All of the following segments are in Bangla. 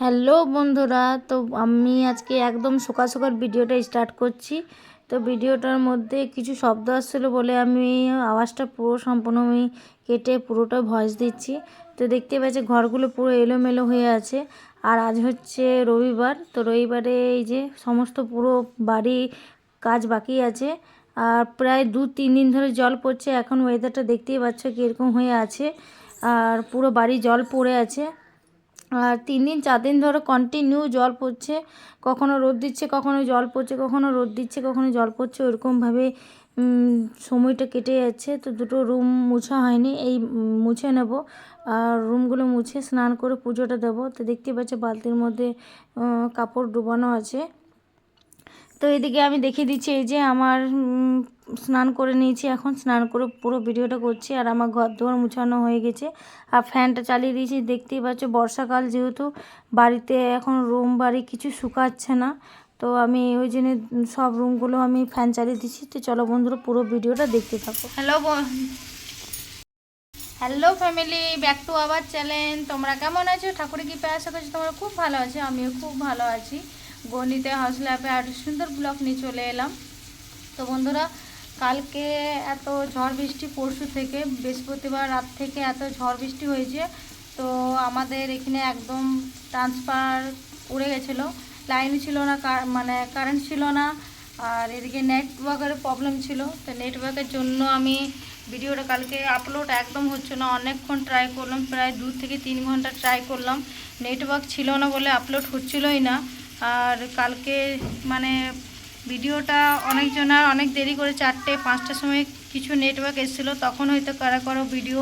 হ্যালো বন্ধুরা, তো আমি আজকে একদম সকাল সকাল ভিডিওটা স্টার্ট করছি। তো ভিডিওটার মধ্যে কিছু শব্দ আসছিল বলে আমি আওয়াজটা পুরো সম্পূর্ণ আমি কেটে পুরোটা ভয়েস দিচ্ছি। তো দেখতে পাচ্ছি ঘরগুলো পুরো এলোমেলো হয়ে আছে। আর আজ হচ্ছে রবিবার, তো রবিবারে এই যে সমস্ত পুরো বাড়ি কাজ বাকি আছে। আর প্রায় দু তিন দিন ধরে জল পড়ছে, এখন ওয়েদারটা দেখতেই পাচ্ছ কীরকম হয়ে আছে। আর পুরো বাড়ি জল পড়ে আছে। আর তিন দিন, চার দিন ধরে কন্টিনিউ জল পড়ছে, কখনো রোদ দিচ্ছে, কখনো জল পড়ছে, কখনো রোদ দিচ্ছে, কখনো জল পড়ছে ওরকমভাবে সময়টা কেটে যাচ্ছে। তো দুটো রুম মুছা হয়নি, এই মুছে নেব। আর রুমগুলো মুছে স্নান করে পুজোটা দেবো। তো দেখতে পাচ্ছি বালতির মধ্যে কাপড় ডুবানো আছে। তো এদিকে আমি দেখিয়ে দিচ্ছি, এই যে আমার স্নান করে নিয়েছি, এখন স্নান করে পুরো ভিডিওটা করছি, আর আমার ঘর দুয়ার মুছানো হয়ে গেছে, আর ফ্যানটা চালিয়ে দিয়েছি, দেখতেই পাচ্ছ বর্ষাকাল যেহেতু, বাড়িতে এখন রুম বাড়ি কিছু শুকাচ্ছে না, তো আমি ওই জন্য সব রুমগুলো আমি ফ্যান চালিয়ে দিচ্ছি, তো চলো বন্ধুরা পুরো ভিডিওটা দেখতে থাকো। Hello hello family, back to our channel, তোমরা কেমন আছো? ঠাকুরের কি আশা করছি তোমরা খুব ভালো আছো, আমিও খুব ভালো আছি। গণিতে হাউসলে অ্যাপে আর সুন্দর ব্লগ নিয়ে চলে এলাম। তো বন্ধুরা, কালকে এত ঝড় বৃষ্টি পরশু থেকে, বৃহস্পতিবার রাত থেকে এত ঝড় বৃষ্টি হয়েছে, তো আমাদের এখানে একদম ট্রান্সফার উড়ে গেছিল। লাইন ছিল না মানে কারেন্ট ছিল না, আর এদিকে নেটওয়ার্কের প্রবলেম ছিল। তো নেটওয়ার্কের জন্য আমি ভিডিওটা কালকে আপলোড একদম হচ্ছে না, অনেকক্ষণ ট্রাই করলাম, প্রায় দু থেকে তিন ঘণ্টা ট্রাই করলাম। নেটওয়ার্ক ছিল না বলে আপলোড হচ্ছিলই না। আর কালকে মানে ভিডিওটা অনেকজনের অনেক দেরি করে চারটে, পাঁচটার সময় কিছু নেটওয়ার্ক এসেছিল তখন হয়তো কারা কারও ভিডিও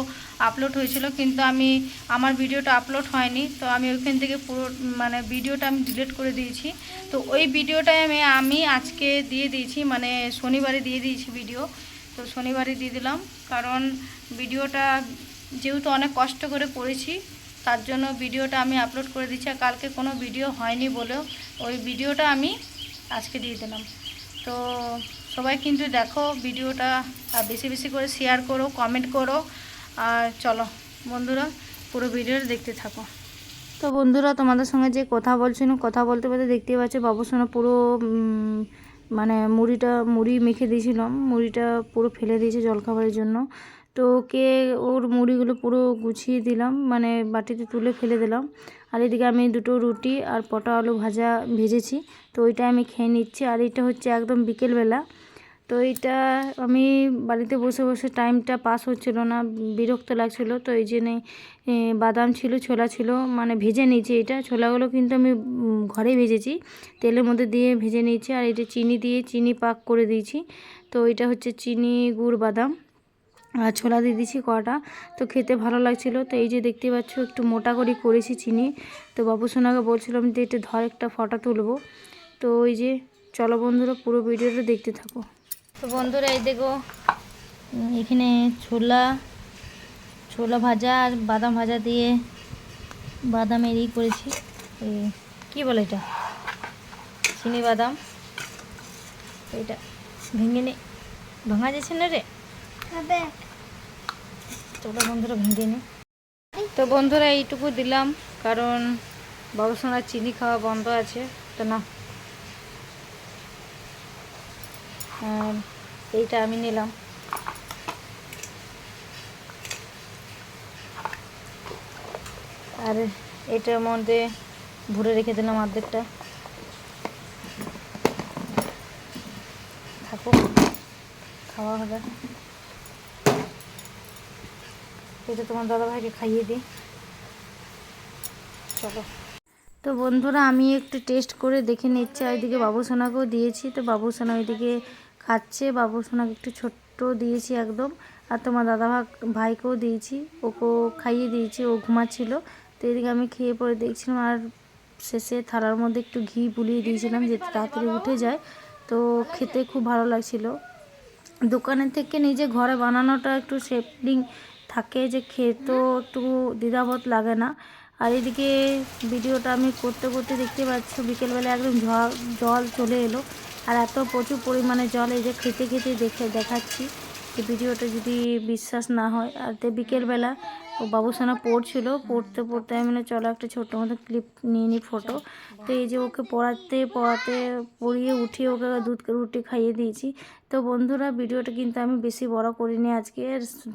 আপলোড হয়েছিল, কিন্তু আমি, আমার ভিডিওটা আপলোড হয়নি, তো আমি ওইখান থেকে পুরো মানে ভিডিওটা আমি ডিলিট করে দিয়েছি। তো ওই ভিডিওটাই আমি আমি আজকে দিয়ে দিয়েছি মানে শনিবারে দিয়ে দিয়েছি ভিডিও তো শনিবারে দিয়ে দিলাম, কারণ ভিডিওটা যেহেতু অনেক কষ্ট করে করেছি তার জন্য ভিডিওটা আমি আপলোড করে দিচ্ছি আর কালকে কোনো ভিডিও হয়নি বলেও ওই ভিডিওটা আমি আজকে দিয়ে দিলাম। তো সবাই কিন্তু দেখো ভিডিওটা বেশি বেশি করে শেয়ার করো কমেন্ট করো আর চলো বন্ধুরা পুরো ভিডিওটা দেখতে থাকো। তো বন্ধুরা তোমাদের সঙ্গে যে কথা বলছিলাম কথা বলতে বলতে দেখতেই পাচ্ছ বাবুসোনা পুরো মানে মুড়িটা, মুড়ি মেখে দিয়েছিলাম, মুড়িটা পুরো ফেলে দিয়েছে জলখাবারের জন্য। তো ওকে ওর মুড়িগুলো পুরো গুছিয়ে দিলাম মানে বাটিতে তুলে ফেলে দিলাম। আর এদিকে আমি দুটো রুটি আর পটা আলু ভাজা ভেজেছি, তো ওইটা আমি খেয়ে নিচ্ছি। আর এটা হচ্ছে একদম বিকেলবেলা। তো এইটা আমি বাড়িতে বসে বসে টাইমটা পাস হচ্ছিল না, বিরক্ত লাগছিল। তো এই জন্যে বাদাম ছিল, ছোলা ছিল মানে ভেজে নিয়েছি এটা। ছোলাগুলো কিন্তু আমি ঘরে ভেজেছি, তেলের মধ্যে দিয়ে ভেজে নিয়েছি। আর এটা চিনি দিয়ে চিনি পাক করে দিয়েছি, তো এটা হচ্ছে চিনি, গুড়, বাদাম। আর ছোলা দিয়ে দিয়েছি কটা। তো খেতে ভালো লাগছিল। তো এই যে দেখতে পাচ্ছ, একটু মোটা করে করেছি চিনি। তো বাবু সোনাকে বলছিলাম যে একটু ধর একটা ফটো তুলবো। তো ওই যে, চলো বন্ধুরা, পুরো ভিডিওটা দেখতে থাকো। তো বন্ধুরা, এই দেখো এখানে ছোলা ছোলা ভাজা আর বাদাম ভাজা দিয়ে বাদামের ই করেছি। কী বলে এটা? চিনি বাদাম। এটা ভেঙে নে, ভাঙা যাচ্ছে না রে? চলো বন্ধুরা ভেঙে নে। তো বন্ধুরা এইটুকু দিলাম, কারণ বাবুসোনার চিনি খাওয়া বন্ধ আছে, তো না। আর এইটা আমি নিলাম। আর এটার মধ্যে ভরে রেখে দিলাম অর্ধেকটা থাকুক, খাওয়া হবে। এটা তোমার দাদাভাইকে খাইয়ে দিই। চলো। তো বন্ধুরা, আমি একটু টেস্ট করে দেখে নিচ্ছি এদিকে বাবুসোনাকেও দিয়েছি। তো বাবুসোনা ওইদিকে খাচ্ছে বাবুসোনাকে একটু ছোট্ট দিয়েছি একদম। আর তোমার দাদা ভাইকেও দিয়েছি, ওকেও খাইয়ে দিয়েছি, ও ঘুমাচ্ছিল। তো এদিকে আমি খেয়ে পরে দেখছিলাম, আর শেষে থালার মধ্যে একটু ঘি বুলিয়ে দিয়েছিলাম, যাতে তাড়াতাড়ি উঠে যায়। তো খেতে খুব ভালো লাগছিল। দোকানের থেকে নিজে ঘরে বানানোটা একটু সেফলিং থাকে যে খেতেও একটু দ্বিধাবোধ লাগে না। আর এদিকে ভিডিওটা আমি করতে করতে দেখতে পাচ্ছি বিকেলবেলা একদম জল চলে এলো। আর এত প্রচুর পরিমাণে জল এই যে খেতে খেতে দেখে দেখাচ্ছি। যে ভিডিওটা যদি বিশ্বাস না হয় আর তে বিকেলবেলা ও বাবুসানা পড়ছিল। পড়তে পড়তে আমি মানে চলো একটা ছোট্ট মতো ক্লিপ নিয়ে নিই ফটো তো এই যে ওকে পড়াতে পড়াতে পড়িয়ে উঠিয়ে ওকে দুধ রুটি খাইয়ে দিয়েছি। তো বন্ধুরা, ভিডিওটা কিন্তু আমি বেশি বড় করিনি আজকে।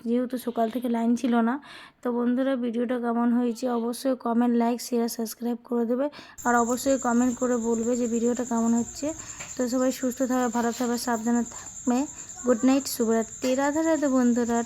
যেহেতু সকাল থেকে লাইন ছিল না, তো বন্ধুরা, ভিডিওটা কেমন হয়েছে অবশ্যই কমেন্ট লাইক শেয়ার সাবস্ক্রাইব করে দেবে। আর অবশ্যই কমেন্ট করে বলবে যে ভিডিওটা কেমন হচ্ছে। তো সবাই সুস্থ থাকবে, ভালো থাকবে, সাবধানে থাকবে। গুড নাইট শুভরাত্রি। রাধা রাধা বন্ধুরা।